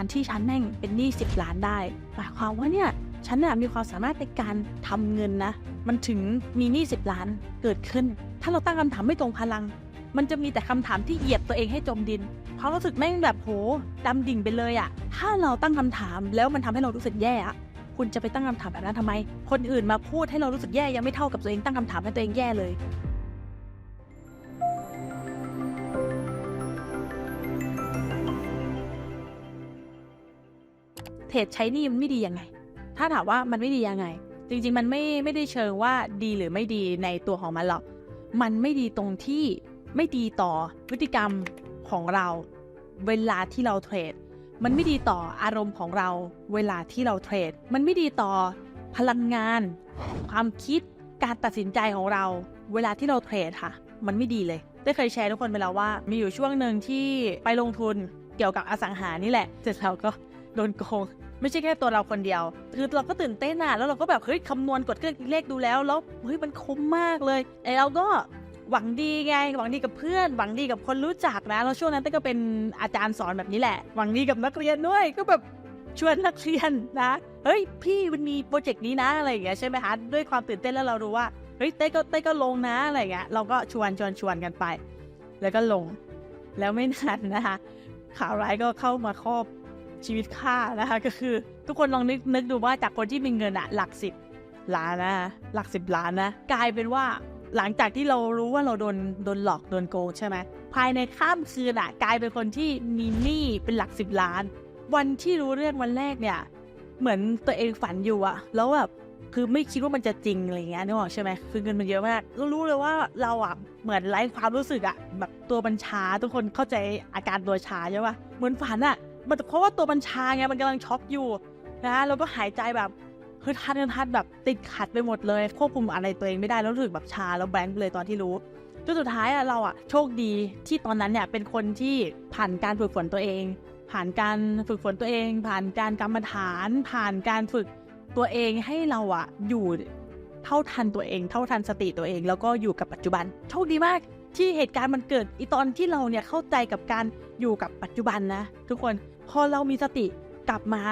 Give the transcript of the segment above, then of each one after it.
การที่ฉันแม่งเป็นหนี้สิบล้านได้หมายความว่าเนี่ยฉันน่ะมีความสามารถในการทำเงินนะ มันถึงมีหนี้สิบล้านเกิดขึ้น ถ้าเราตั้งคำถามไม่ตรงพลัง มันจะมีแต่คำถามที่เหยียบตัวเองให้จมดินความรู้สึกแม่งแบบโหดำดิ่งไปเลยอะถ้าเราตั้งคำถามแล้วมันทำให้เรารู้สึกแย่อะคุณจะไปตั้งคำถามแบบนั้นทำไม คนอื่นมาพูดให้เรารู้สึกแย่ยังไม่เท่ากับตัวเองตั้งคำถามให้ตัวเองแย่เลย เทรดใช้นี่มันไม่ดียังไง ถ้าถามว่ามันไม่ดียังไง จริงๆ มันไม่ไม่ได้เชิงว่าดีหรือไม่ดีในตัวของมันหรอก มันไม่ดีตรงที่ไม่ดีต่อพฤติกรรมของเราเวลาที่เราเทรด มันไม่ดีต่ออารมณ์ของเรา เวลาที่เราเทรด มันไม่ดีต่อพลังงาน ความคิด การตัดสินใจของเรา เวลาที่เราเทรดค่ะ มันไม่ดีเลย ได้เคยแชร์ทุกคนไปแล้วว่า มีอยู่ช่วงหนึ่งที่ไปลงทุนเกี่ยวกับอสังหานี่แหละ เสร็จแล้วก็ โดนโกง ไม่ใช่แค่ตัวเราคนเดียว คือเราก็ตื่นเต้นอะแล้วเราก็แบบเฮ้ยคำนวณกดเครื่องคิดเลขดูแล้วแล้วเฮ้ยมันคุ้มมากเลยไอเราก็หวังดีไงหวังดีกับเพื่อนหวังดีกับคนรู้จักนะแล้วช่วงนั้นเต้ก็เป็นอาจารย์สอนแบบนี้แหละ หวังดีกับนักเรียนด้วยก็แบบชวนนักเรียนนะเฮ้ยพี่มันมีโปรเจกต์นี้นะอะไรอย่างเงี้ยใช่ไหมคะด้วยความตื่นเต้นแล้วเรารู้ว่าเฮ้ยเต้ก็เต้ก็ลงนะอะไรอย่างเงี้ยเราก็ชวนชวนชวนกันไป แล้วก็ลง แล้วไม่นานนะคะข่าวร้ายก็เข้ามาครอบ ชีวิตข้านะคะก็คือ ทุกคนลองนึกนึกดูว่าจากคนที่มีเงินอะหลักสิบล้านนะหลักสิบล้านนะกลายเป็นว่าหลังจากที่เรารู้ว่าเราโดนโดนหลอกโดนโกงใช่ไหมภายในข้ามคืนอะกลายเป็นคนที่มีหนี้เป็นหลักสิบล้าน วันที่รู้เรื่องวันแรกเนี่ยเหมือนตัวเองฝันอยู่อะแล้วแบบคือไม่คิดว่ามันจะจริงอะไรเงี้ยนึกออกใช่ไหมคือเงินมันเยอะมากเรารู้เลยว่าเราอะเหมือนไร้ความรู้สึกอะแบบตัวบัญชาทุกคนเข้าใจอาการตัวชาใช่ปะเหมือนฝันอะ มันเพราะว่าตัวบัญชาไงมันกำลังช็อกอยู่นะแล้วก็หายใจแบบเฮ้ยทันทันแบบติดขัดไปหมดเลยควบคุมอะไรตัวเองไม่ได้แล้วรู้สึกแบบชาแล้วแบงค์เลยตอนที่รู้จนสุดท้ายอะเราอะโชคดีที่ตอนนั้นเนี่ยเป็นคนที่ผ่านการฝึกฝนตัวเอง ผ่านการฝึกฝนตัวเอง ผ่านการกรรมฐาน ผ่านการฝึกตัวเองให้เราอะอยู่เท่าทันตัวเอง เท่าทันสติตัวเอง แล้วก็อยู่กับปัจจุบัน โชคดีมากที่เหตุการณ์มันเกิดอีตอนที่เราเนี่ยเข้าใจกับการอยู่กับปัจจุบันนะ ทุกคน พอเรามีสติกลับมา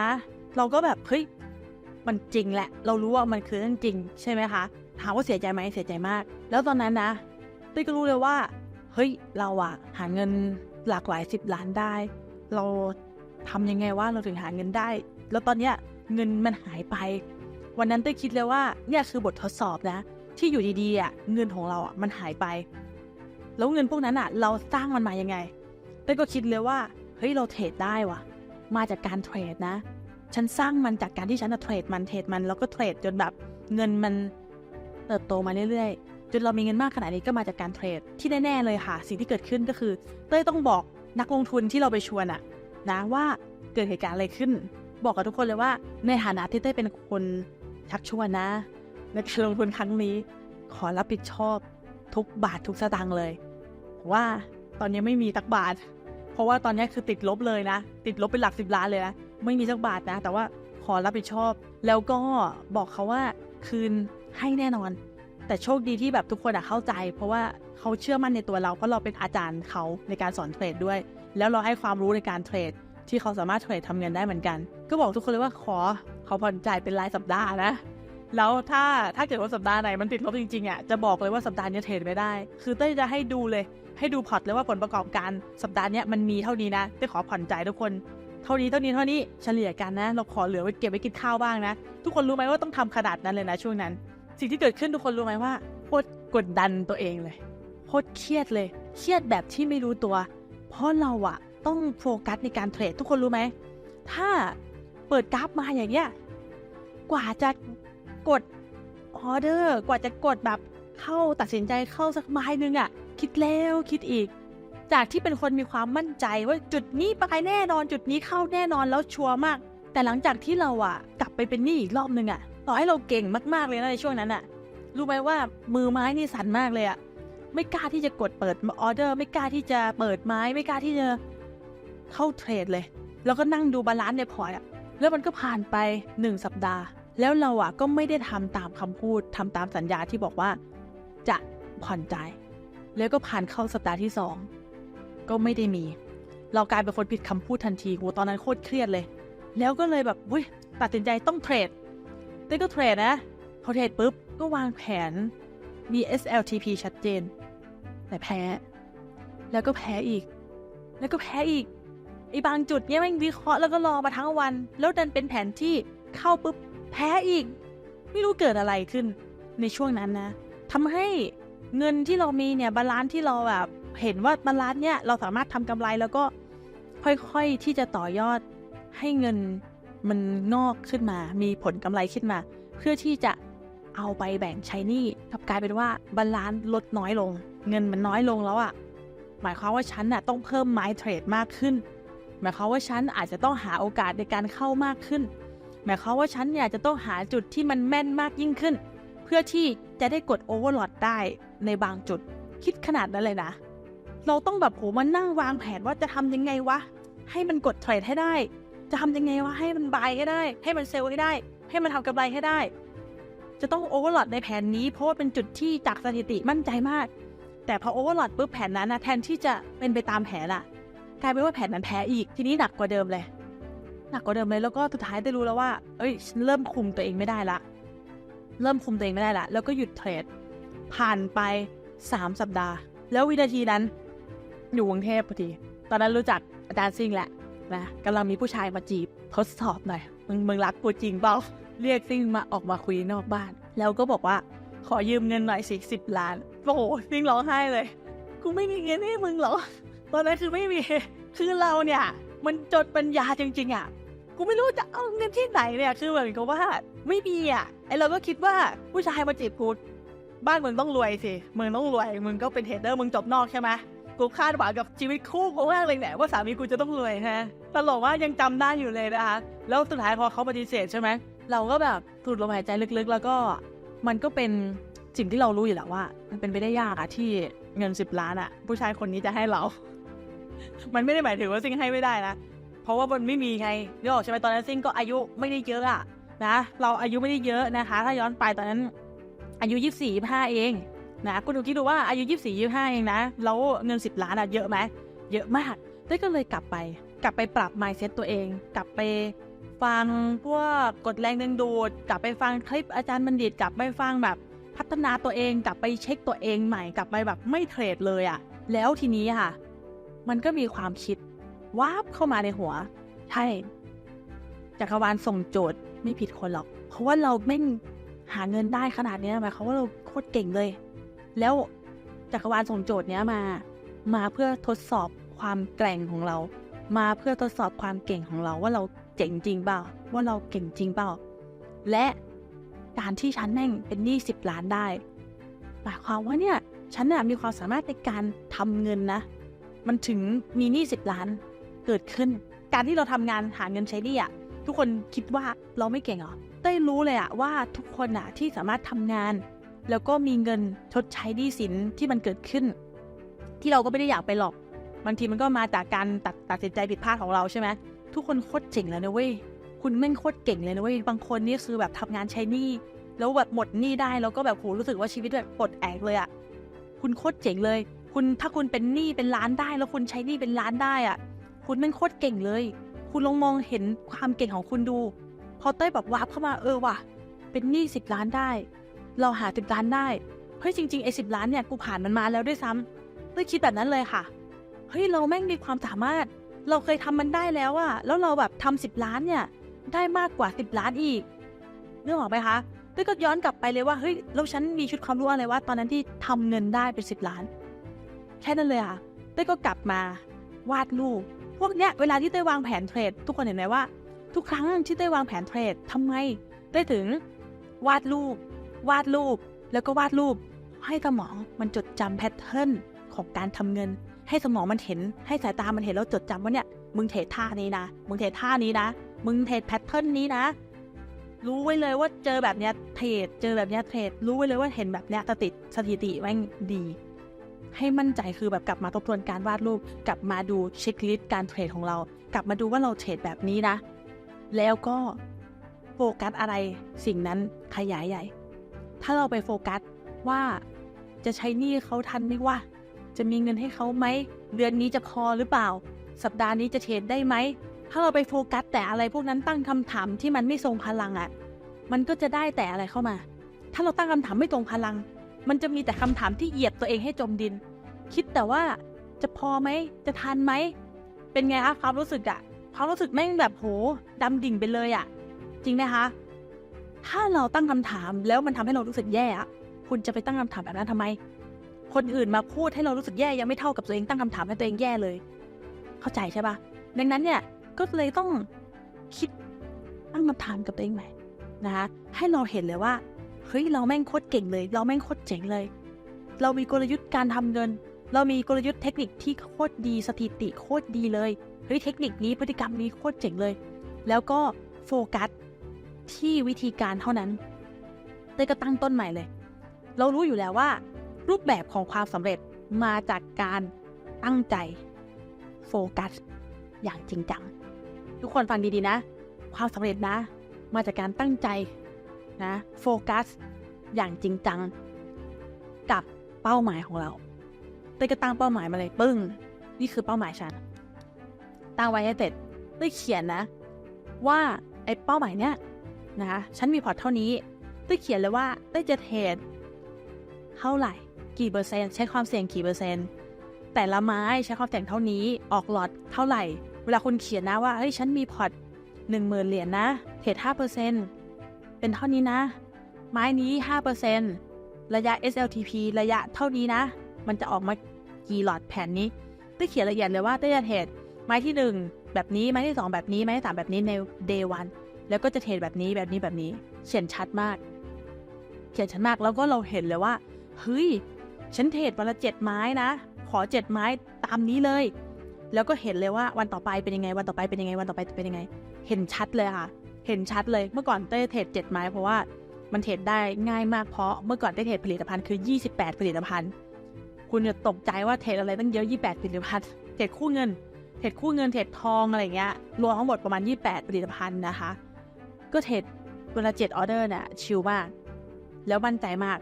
เราก็แบบเฮ้ยมันจริงแหละ เรารู้ว่ามันคือเรื่องจริง ใช่ไหมคะถามว่าเสียใจไหมเสียใจมาก แล้วตอนนั้นนะตุ้ก็รู้เลยว่า เฮ้ยเราอะหาเงินหลากหลายสิบล้านได้ เราทำยังไงว่าเราถึงหาเงินได้ แล้วตอนเนี้ยเงินมันหายไป วันนั้นเต้คิดเลยว่าเนี่ยคือบททดสอบนะ ที่อยู่ดีๆอะเงินของเราอะมันหายไป แล้วเงินพวกนั้นอะเราสร้างมันมายังไงเต้ก็คิดเลยว่า เฮ้ยเราเทรดได้ว่ะ มาจากการเทรดนะ ฉันสร้างมันจากการที่ฉันเทรดมันเทรดมันแล้วก็เทรดจนแบบเงินมันเติบโตมาเรื่อยๆ จนเรามีเงินมากขนาดนี้ก็มาจากการเทรดที่แน่ ๆ เลยค่ะ สิ่งที่เกิดขึ้นก็คือ เต้ยต้องบอกนักลงทุนที่เราไปชวนอะนะว่าเกิดเหตุการณ์อะไรขึ้น บอกกับทุกคนเลยว่าในฐานะที่เต้ยเป็นคนชักชวนนะในการลงทุนครั้งนี้ ขอรับผิดชอบทุกบาททุกสตางค์เลยว่าตอนนี้ไม่มีสักบาท เพราะว่าตอนนี้คือติดลบเลยนะ ติดลบเป็นหลักสิบล้านเลยนะ ไม่มีสักบาทนะ แต่ว่าขอรับผิดชอบ แล้วก็บอกเขาว่าคืนให้แน่นอน แต่โชคดีที่แบบทุกคนอะเข้าใจ เพราะว่าเขาเชื่อมั่นในตัวเรา เพราะเราเป็นอาจารย์เขาในการสอนเทรดด้วย แล้วเราให้ความรู้ในการเทรดที่เขาสามารถเทรดทำเงินได้เหมือนกัน ก็บอกทุกคนเลยว่าขอขอผ่อนจ่ายเป็นรายสัปดาห์นะ แล้วถ้าถ้าเกิดว่าสัปดาห์ไหนมันติดลบจริงๆอะจะบอกเลยว่าสัปดาห์นี้เทรดไม่ได้ คือเต้ยจะให้ดูเลย ให้ดูพอร์ตเลยว่าผลประกอบการสัปดาห์นี้มันมีเท่านี้นะเต้ขอผ่อนจ่ายทุกคนเท่านี้เท่านี้เท่านี้เฉลี่ยกันนะ เราขอเหลือไว้เก็บไว้กินข้าวบ้างนะ ทุกคนรู้ไหมว่าต้องทำขนาดนั้นเลยนะช่วงนั้น สิ่งที่เกิดขึ้นทุกคนรู้ไหมว่าโคตรกดดันตัวเองเลยโคตรเครียดเลย เครียดแบบที่ไม่รู้ตัว เพราะเราอะต้องโฟกัสในการเทรดทุกคนรู้ไหมถ้าเปิดกราฟมาอย่างเงี้ยกว่าจะกดออเดอร์ กว่าจะกดแบบเข้าตัดสินใจเข้าสักไม้นึงอะ คิดแล้วคิดอีก จากที่เป็นคนมีความมั่นใจว่าจุดนี้ไปแน่นอนจุดนี้เข้าแน่นอนแล้วชัวร์มาก แต่หลังจากที่เราอะกลับไปเป็นหนี้อีกรอบนึงอะต่อให้เราเก่งมากๆเลยนะในช่วงนั้นอะรู้ไหมว่ามือไม้นี่สั่นมากเลยอะไม่กล้าที่จะกดเปิดออเดอร์ ไม่กล้าที่จะเปิดไม้ ไม่กล้าที่จะเข้าเทรดเลย แล้วก็นั่งดูบาลานซ์ในพอร์ตอะแล้วมันก็ผ่านไป1สัปดาห์ แล้วเราอะก็ไม่ได้ทำตามคำพูดทำตามสัญญาที่บอกว่า จะผ่อนจ่าย แล้วก็ผ่านเข้าสัปดาห์ที่2ก็ไม่ได้มี เรากลายเป็นคนผิดคำพูดทันทีโหตอนนั้นโคตรเครียดเลย แล้วก็เลยแบบเว้ยตัดสินใจต้องเทรดเต้ก็เทรดนะ พอเทรดปุ๊บ ก็วางแผนมี SLTP ชัดเจน แต่แพ้ แล้วก็แพ้อีก แล้วก็แพ้อีกไอ้บางจุดเนี่ยแม่งวิเคราะห์แล้วก็รอมาทั้งวัน แล้วดันเป็นแผนที่เข้าปุ๊บแพ้อีก ไม่รู้เกิดอะไรขึ้นในช่วงนั้นนะทำให้ เงินที่เรามีเนี่ยบาลานซ์ที่เราแบบเห็นว่าบาลานซ์เนี่ยเราสามารถทำกำไรแล้วก็ค่อยๆที่จะต่อยอดให้เงินมันงอกขึ้นมา มีผลกำไรขึ้นมา เพื่อที่จะเอาไปแบ่งใช้หนี้กลับกลายเป็นว่าบาลานซ์ลดน้อยลง เงินมันน้อยลงแล้วอะ่ะหมายความว่าฉันน่ะต้องเพิ่มไม้เทรดมากขึ้น หมายความว่าฉันอาจจะต้องหาโอกาสในการเข้ามากขึ้น หมายความว่าฉันเนี่ยจะต้องหาจุดที่มันแม่นมากยิ่งขึ้น เพื่อที่จะได้กดโอเวอร์ลอดได้ ในบางจุดคิดขนาดนั้นเลยนะ เราต้องแบบโหมานั่งวางแผนว่าจะทำยังไงวะ ให้มันกดเทรดให้ได้ จะทำยังไงวะให้มันบายให้ได้ ให้มันเซลล์ให้ได้ ให้มันทำกำไรให้ได้ จะต้องโอเวอร์ลอดในแผนนี้เพราะว่าเป็นจุดที่จากสถิติมั่นใจมาก แต่พอโอเวอร์ลอดปุ๊บแผนนั้นนะแทนที่จะเป็นไปตามแผนอะกลายเป็นว่าแผนนั้นแพ้อีกทีนี้หนักกว่าเดิมเลย หนักกว่าเดิมเลยแล้วก็สุดท้ายได้รู้แล้วว่า เอ้ยฉันเริ่มคุมตัวเองไม่ได้ละ เริ่มคุมตัวเองไม่ได้ละแล้วก็หยุดเทรด ผ่านไป 3 สัปดาห์ แล้ววินาทีนั้น อยู่กรุงเทพพอดี ตอนนั้นรู้จักอาจารย์ซิ่งแหละนะกำลังมีผู้ชายมาจีบทดสอบหน่อย มึงมึงรักกูจริงเปล่าเรียกซิ่งมาออกมาคุยนอกบ้าน แล้วก็บอกว่าขอยืมเงินหน่อยสิสิบล้าน โอ้โหซิ่งร้องไห้เลย กูไม่มีเงินให้มึงหรอ ตอนนั้นคือไม่มี คือเราเนี่ย มันจดปัญญาจริง ๆอะกูไม่รู้จะเอาเงินที่ไหนเนี่ย คือเหมือนกับว่า ไม่มีอะ ไอเราก็คิดว่าผู้ชายมาจีบกู บ้านมึงต้องรวยสิ มึงต้องรวย มึงก็เป็นเทรดเดอร์ มึงจบนอกใช่ไหมกูคาดหวังกับชีวิตคู่กูมากเลยแหละว่าสามีกูจะต้องรวยฮะตลกว่ายังจำได้อยู่เลยนะคะ แล้วสุดท้ายพอเขาปฏิเสธใช่ไหม เราก็แบบสูดลมหายใจลึกๆ แล้วก็ มันก็เป็นสิ่งที่เรารู้อยู่แล้วว่า มันเป็นไปได้ยากอะที่เงินสิบล้านอะผู้ชายคนนี้จะให้เรา มันไม่ได้หมายถึงว่าซิงให้ไม่ได้นะ เพราะว่ามันไม่มีไงนึกออกใช่ไหมตอนนั้นซิงก็อายุไม่ได้เยอะอะนะ เราอายุไม่ได้เยอะนะคะ ถ้าย้อนไปตอนนั้น อายุยี่สี่ยี่ห้าเองนะคุณดูคิดดูว่าอายุยี่สี่ยี่ห้าเองนะ แล้วเงินสิบล้านอะเยอะไหมเยอะมากเต้ยก็เลยกลับไป กลับไปปรับ mindset ตัวเอง กลับไปฟังพวกกดแรงดึงดูด กลับไปฟังคลิปอาจารย์บัณฑิต กลับไปฟังแบบพัฒนาตัวเอง กลับไปเช็คตัวเองใหม่ กลับไปแบบไม่เทรดเลยอะแล้วทีนี้ค่ะ มันก็มีความคิดวาบเข้ามาในหัว ใช่จักรวาลส่งโจทย์ไม่ผิดคนหรอก เพราะว่าเราแม่ง หาเงินได้ขนาดนี้หมายความว่าเราโคตรเก่งเลย แล้วจักรวาลส่งโจทย์เนี้ยมา มาเพื่อทดสอบความแกร่งของเรา มาเพื่อทดสอบความเก่งของเราว่าเราเจ๋งจริงเปล่า ว่าเราเก่งจริงเปล่า และการที่ฉันแม่งเป็นหนี้สิบล้านได้หมายความว่าเนี่ยฉันน่ะมีความสามารถในการทำเงินนะ มันถึงมีหนี้สิบล้านเกิดขึ้น การที่เราทำงานหาเงินใช้หนี้อะทุกคนคิดว่าเราไม่เก่งเหรอ ต้ยรู้เลยอะว่าทุกคนอะที่สามารถทำงาน แล้วก็มีเงินชดใช้หนี้สินที่มันเกิดขึ้น ที่เราก็ไม่ได้อยากไปหรอกบางทีมันก็มาจากการตัดตัดสินใจผิดพลาดของเราใช่ไหมทุกคนโคตรเจ๋งแล้วนะเว้ยคุณแม่งโคตรเก่งเลยนะเว้ยบางคนนี่คือแบบทำงานใช้หนี้แล้วแบบหมดหนี้ได้แล้วก็แบบโหรู้สึกว่าชีวิตแบบปลดแอกเลยอะคุณโคตรเจ๋งเลย คุณถ้าคุณเป็นหนี้เป็นล้านได้ แล้วคุณใช้หนี้เป็นล้านได้อะคุณแม่งโคตรเก่งเลย คุณลองมองเห็นความเก่งของคุณดู อเต้ยแบบวาร์ปเข้ามาเออว่ะ เป็นหนี้สิบล้านได้ เราหาสิบล้านได้ เฮ้ยจริงๆไอ้สิบล้านเนี่ยกูผ่านมันมาแล้วด้วยซ้ำเต้ยคิดแบบนั้นเลยค่ะ เฮ้ยเราแม่งมีความสามารถ เราเคยทำมันได้แล้วอะแล้วเราแบบทำสิบล้านเนี่ยได้มากกว่าสิบล้านอีกเรื่ออกไหมคะเต้ยก็ย้อนกลับไปเลยว่าเฮ้ยแล้วฉันมีชุดความรู้อะไรว่าตอนนั้นที่ทำเงินได้เป็นสิบล้าน แค่นั้นเลยอะเต้ยก็กลับมาวาดรูปพวกเนี้ยเวลาที่เต้ยวางแผนเทรดทุกคนเห็นไหมว่า ทุกครั้งที่เต้วางแผนเทรดทำไมเต้ถึง วาดรูป วาดรูป แล้วก็วาดรูป ให้สมองมันจดจำแพทเทิร์นของการทำเงิน ให้สมองมันเห็น ให้สายตามันเห็นแล้วจดจำว่าเนี่ย มึงเทรดท่านี้นะ มึงเทรดท่านี้นะ มึงเทรดแพทเทิร์นนี้นะ รู้ไว้เลยว่าเจอแบบเนี้ยเทรด เจอแบบเนี้ยเทรด รู้ไว้เลยว่าเห็นแบบเนี้ยสติสถิติแม่งดีให้มั่นใจคือแบบกลับมาทบทวนการวาดรูป กลับมาดูเช็คลิสต์การเทรดของเรา กลับมาดูว่าเราเทรดแบบนี้นะ แล้วก็โฟกัสอะไรสิ่งนั้นขยายใหญ่ ถ้าเราไปโฟกัสว่าจะใช้หนี้เขาทันไหมว่า จะมีเงินให้เขาไหม เดือนนี้จะพอหรือเปล่า สัปดาห์นี้จะเทรดได้ไหม ถ้าเราไปโฟกัสแต่อะไรพวกนั้นตั้งคำถามที่มันไม่ทรงพลังอะ่ะ มันก็จะได้แต่อะไรเข้ามา ถ้าเราตั้งคำถามไม่ตรงพลัง มันจะมีแต่คำถามที่เหยียบตัวเองให้จมดิน คิดแต่ว่าจะพอไหม จะทันไหม เป็นไงคะความรู้สึกอะ ความรู้สึกแม่งแบบโหดำดิ่งไปเลยอะจริงไหมคะ ถ้าเราตั้งคำถามแล้วมันทำให้เรารู้สึกแย่อะคุณจะไปตั้งคำถามแบบนั้นทำไม คนอื่นมาพูดให้เรารู้สึกแย่ยังไม่เท่ากับตัวเองตั้งคำถามให้ตัวเองแย่เลย เข้าใจใช่ปะดังนั้นเนี่ยก็เลยต้องคิดตั้งคำถามกับตัวเองใหม่นะคะให้เราเห็นเลยว่าเฮ้ยเราแม่งโคตรเก่งเลย เราแม่งโคตรเจ๋งเลย เรามีกลยุทธ์การทำเงิน เรามีกลยุทธ์เทคนิคที่โคตรดีสถิติโคตรดีเลย เฮ้ยเทคนิคนี้พฤติกรรมนี้โคตรเจ๋งเลย แล้วก็โฟกัสที่วิธีการเท่านั้นเต้ยก็ตั้งต้นใหม่เลย เรารู้อยู่แล้วว่า รูปแบบของความสำเร็จมาจากการตั้งใจโฟกัสอย่างจริงจัง ทุกคนฟังดีๆนะ ความสำเร็จนะ มาจากการตั้งใจนะโฟกัสอย่างจริงจัง กับเป้าหมายของเราเต้ยก็ตั้งเป้าหมายมาเลยปึ้ง นี่คือเป้าหมายฉัน ตั้งไว้ให้เสร็จเต้ยเขียนนะ ว่าไอ้เป้าหมายเนี้ยนะคะฉันมีพอร์ตเท่านี้เต้ยเขียนเลยว่าเต้ยจะเทรดเท่าไหร่ กี่เปอร์เซ็นต์ใช้ความเสี่ยงกี่เปอร์เซ็นต์แต่ละไม้ใช้ความเสี่ยงเท่านี้ออกหลอดเท่าไหร่ เวลาคุณเขียนนะว่าเฮ้ยฉันมีพอร์ตหนึ่งหมื่นเหรียญนะเทรดห้าเปอร์เซ็นต์เป็นเท่านี้นะ ไม้นี้ห้าเปอร์เซ็นต์ระยะ SLTP ระยะเท่านี้นะ มันจะออกมากี่หลอดแผ่นนี้เต้ยเขียนละเอียดเลยว่าเต้ยจะเทรด ไม้ที่หนึ่งแบบนี้ไม้ที่สองแบบนี้ไม้ที่สามแบบนี้ใน day one แล้วก็จะเทรดแบบนี้แบบนี้แบบนี้เขียนชัดมาก เขียนชัดมากแล้วก็เราเห็นเลยว่าเฮ้ยฉันเทรดวันละเจ็ดไม้นะ ขอเจ็ดไม้ตามนี้เลย แล้วก็เห็นเลยว่าวันต่อไปเป็นยังไง วันต่อไปเป็นยังไงวันต่อไปเป็นยังไง เห็นชัดเลยค่ะ เห็นชัดเลยเมื่อก่อนเต้เทรดเจ็ดไม้เพราะว่ามันเทรดได้ง่ายมากเพราะเมื่อก่อนเต้เทรดผลิตภัณฑ์คือ 28 ผลิตภัณฑ์ คุณจะตกใจว่าเทรดอะไรตั้งเยอะ 28 ผลิตภัณฑ์เทรดคู่เงิน เทรดคู่เงินเทรดทองอะไรเงี้ยรวมทั้งหมดประมาณ 28 ผลิตภัณฑ์นะคะ ก็เทรดวันละ7ออเดอร์น่ะชิลมาก แล้วมั่นใจมาก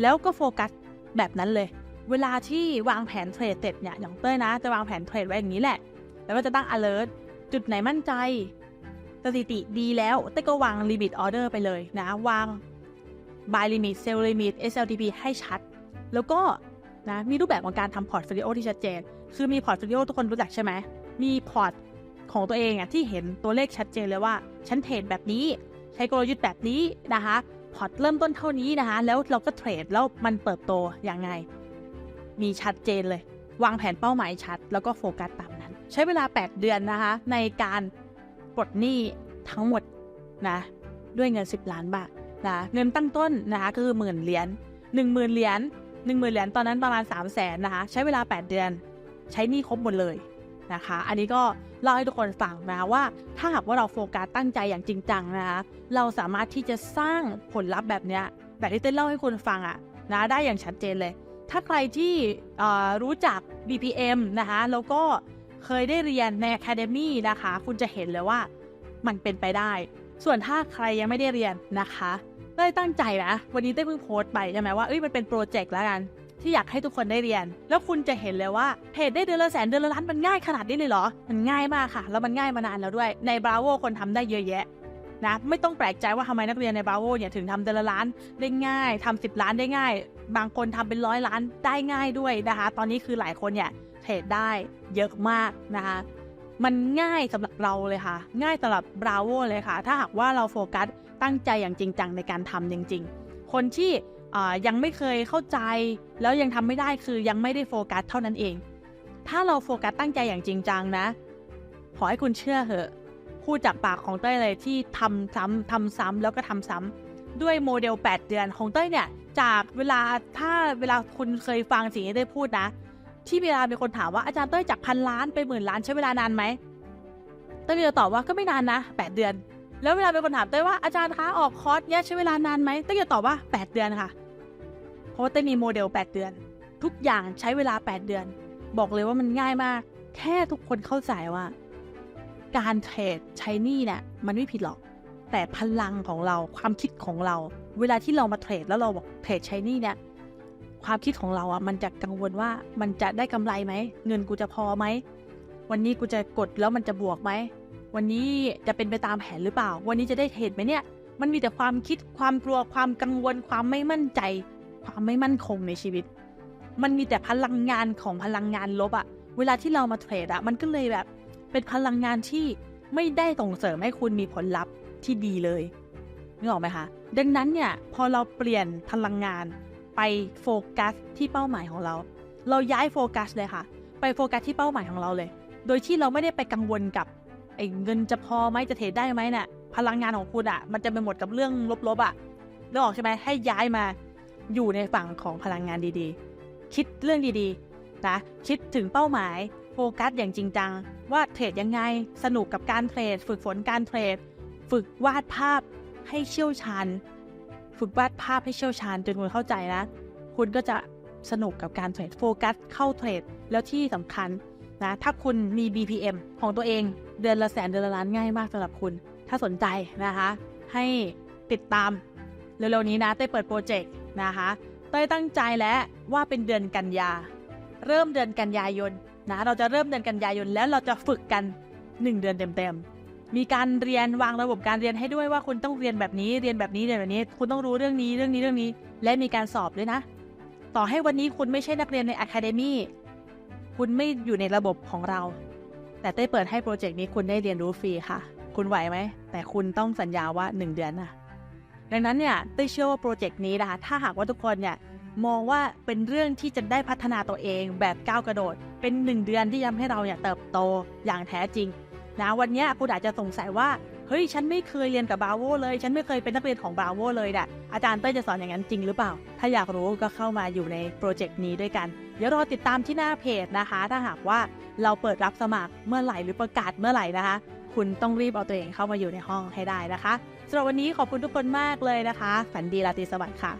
แล้วก็โฟกัสแบบนั้นเลย เวลาที่วางแผนเทรดเสร็จเนี่ยอย่างเต้ยนะ จะวางแผนเทรดไว้อย่างนี้แหละ แล้วก็จะตั้ง alert จุดไหนมั่นใจสถิติดีแล้วเต้ยก็วาง limit order ไปเลยนะ วาง buy limit sell limit SLTP ให้ชัด แล้วก็นะมีรูปแบบของการทำพอร์ตโฟลิโอที่ชัดเจน คือมีพอร์ตโฟลิโอทุกคนรู้จักใช่ไหม มีพอร์ตของตัวเองอะที่เห็นตัวเลขชัดเจนเลยว่า ฉันเทรดแบบนี้ ใช้กลยุทธ์แบบนี้นะคะพอร์ตเริ่มต้นเท่านี้นะคะ แล้วเราก็เทรดแล้วมันเติบโตอย่างไง มีชัดเจนเลย วางแผนเป้าหมายชัด แล้วก็โฟกัสตามนั้น ใช้เวลา 8 เดือนนะคะ ในการปลดหนี้ทั้งหมดนะด้วยเงิน 10 ล้านบาทนะเงินตั้งต้นนะคะคือหมื่นเหรียญหนึ่งหมื่นเหรียญหนึ่งหมื่นเหรียญตอนนั้นประมาณ3 0 0แสนนะคะใช้เวลา 8 เดือน ใช้หนี้ครบหมดเลย นะคะ อันนี้ก็เล่าให้ทุกคนฟังนะว่า ถ้าหากว่าเราโฟกัสตั้งใจอย่างจริงจังนะคะเราสามารถที่จะสร้างผลลัพธ์แบบเนี้ยแบบที่เต้นเล่าให้คุณฟังอะนะได้อย่างชัดเจนเลย ถ้าใครที่รู้จัก BPM นะคะแล้วก็เคยได้เรียนใน Academy นะคะ คุณจะเห็นเลยว่ามันเป็นไปได้ ส่วนถ้าใครยังไม่ได้เรียนนะคะได้ตั้งใจนะ วันนี้ได้เพิ่งโพสต์ไปใช่ไหมว่าเอ้ยมันเป็นโปรเจกต์แล้วกัน ที่อยากให้ทุกคนได้เรียน แล้วคุณจะเห็นเลยว่าเทรดได้เดือนละแสนเดือนละล้านมันง่ายขนาดนี้เลยเหรอ มันง่ายมากค่ะ แล้วมันง่ายมานานแล้วด้วย ใน Bravo คนทำได้เยอะแยะนะไม่ต้องแปลกใจว่าทำไมนักเรียนในบราโวเนี่ยถึงทำเดือนละล้านได้ง่ายทำสิบล้านได้ง่าย บางคนทำเป็นร้อยล้านได้ง่ายด้วยนะคะ ตอนนี้คือหลายคนเนี่ยเทรดได้เยอะมากนะคะมันง่ายสำหรับเราเลยค่ะ ง่ายสำหรับบราโวเลยค่ะ ถ้าหากว่าเราโฟกัสตั้งใจอย่างจริงจังในการทำจริง ๆ คนที่ ยังไม่เคยเข้าใจ แล้วยังทำไม่ได้คือยังไม่ได้โฟกัสเท่านั้นเอง ถ้าเราโฟกัสตั้งใจอย่างจริงจังนะ ขอให้คุณเชื่อเหอะพูดจากปากของเต้ยเลยที่ทำซ้ำทำซ้ำแล้วก็ทำซ้ำด้วยโมเดล 8 เดือนของเต้ยเนี่ย จากเวลาถ้าเวลาคุณเคยฟังสิ่งที่เต้ยพูดนะ ที่เวลามีคนถามว่าอาจารย์เต้ยจากพันล้านไปหมื่นล้านใช้เวลานานไหมเต้ยจะตอบว่าก็ไม่นานนะ 8 เดือน แล้วเวลามีคนถามเต้ยว่าอาจารย์คะออกคอร์สเนี่ยใช้เวลานานไหมเต้ยจะตอบว่า 8 เดือนค่ะ เพราะว่าเต้ยมีโมเดล 8 เดือน ทุกอย่างใช้เวลา 8 เดือน บอกเลยว่ามันง่ายมาก แค่ทุกคนเข้าใจว่า การเทรดใช้นี่เนี่ยมันไม่ผิดหรอก แต่พลังของเราความคิดของเรา เวลาที่เรามาเทรดแล้วเราบอกเทรดใช้นี่เนี่ยความคิดของเราอะมันจะกังวลว่ามันจะได้กำไรไหมเงินกูจะพอไหมวันนี้กูจะกดแล้วมันจะบวกไหม วันนี้จะเป็นไปตามแผนหรือเปล่า วันนี้จะได้เทรดไหมเนี่ย มันมีแต่ความคิดความกลัวความกังวล ความไม่มั่นใจ ความไม่มั่นคงในชีวิต มันมีแต่พลังงานของพลังงานลบอะเวลาที่เรามาเทรดอะมันก็เลยแบบเป็นพลังงานที่ไม่ได้ส่งเสริมให้คุณมีผลลัพธ์ที่ดีเลยนึกออกไหมคะ ดังนั้นเนี่ยพอเราเปลี่ยนพลังงานไปโฟกัสที่เป้าหมายของเรา เราย้ายโฟกัสเลยค่ะ ไปโฟกัสที่เป้าหมายของเราเลย โดยที่เราไม่ได้ไปกังวลกับ ไอ้เงินจะพอไหมจะเทรดได้ไหมเนี่ยพลังงานของคุณอะมันจะไปหมดกับเรื่องลบๆอะนึกออกใช่ไหมให้ย้ายมาอยู่ในฝั่งของพลังงานดีๆ คิดเรื่องดีๆนะคิดถึงเป้าหมายโฟกัสอย่างจริงจัง ว่าเทรดยังไงสนุกกับการเทรด ฝึกฝนการเทรด ฝึกวาดภาพให้เชี่ยวชาญ ฝึกวาดภาพให้เชี่ยวชาญจนคุณเข้าใจนะ คุณก็จะสนุกกับการเทรดโฟกัสเข้าเทรด แล้วที่สำคัญนะถ้าคุณมี BPM ของตัวเอง เดือนละแสนเดือนละล้านง่ายมากสำหรับคุณ ถ้าสนใจนะคะ ให้ติดตามเร็วๆนี้นะเต้เปิดโปรเจกต์นะคะเต้ตั้งใจแล้วว่าเป็นเดือนกันยา เริ่มเดือนกันยายนนะเราจะเริ่มเดือนกันยายนแล้วเราจะฝึกกัน 1 เดือนเต็มๆมีการเรียนวางระบบการเรียนให้ด้วยว่าคุณต้องเรียนแบบนี้เรียนแบบนี้เรียนแบบนี้ คุณต้องรู้เรื่องนี้เรื่องนี้เรื่องนี้ และมีการสอบด้วยนะ ต่อให้วันนี้คุณไม่ใช่นักเรียนใน Academy คุณไม่อยู่ในระบบของเรา แต่เต้เปิดให้โปรเจกต์นี้คุณได้เรียนรู้ฟรีค่ะ คุณไหวไหม แต่คุณต้องสัญญาว่า 1 เดือนนะดังนั้นเนี่ยเต้เชื่อว่าโปรเจกต์นี้นะคะถ้าหากว่าทุกคนเนี่ยมองว่าเป็นเรื่องที่จะได้พัฒนาตัวเองแบบก้าวกระโดด เป็น 1 เดือนที่ทำให้เราเนี่ยเติบโตอย่างแท้จริงนะวันนี้คุณอาจจะสงสัยว่าเฮ้ยฉันไม่เคยเรียนกับบราโวเลย ฉันไม่เคยเป็นนักเรียนของบราโวเลยน่ะอาจารย์เต้ยจะสอนอย่างนั้นจริงหรือเปล่า ถ้าอยากรู้ก็เข้ามาอยู่ในโปรเจกต์นี้ด้วยกัน เดี๋ยวรอติดตามที่หน้าเพจนะคะ ถ้าหากว่าเราเปิดรับสมัครเมื่อไหร่หรือประกาศเมื่อไหร่นะคะ คุณต้องรีบเอาตัวเองเข้ามาอยู่ในห้องให้ได้นะคะสำหรับวันนี้ขอบคุณทุกคนมากเลยนะคะ ฝันดีราตรีสวัสดิ์ค่ะ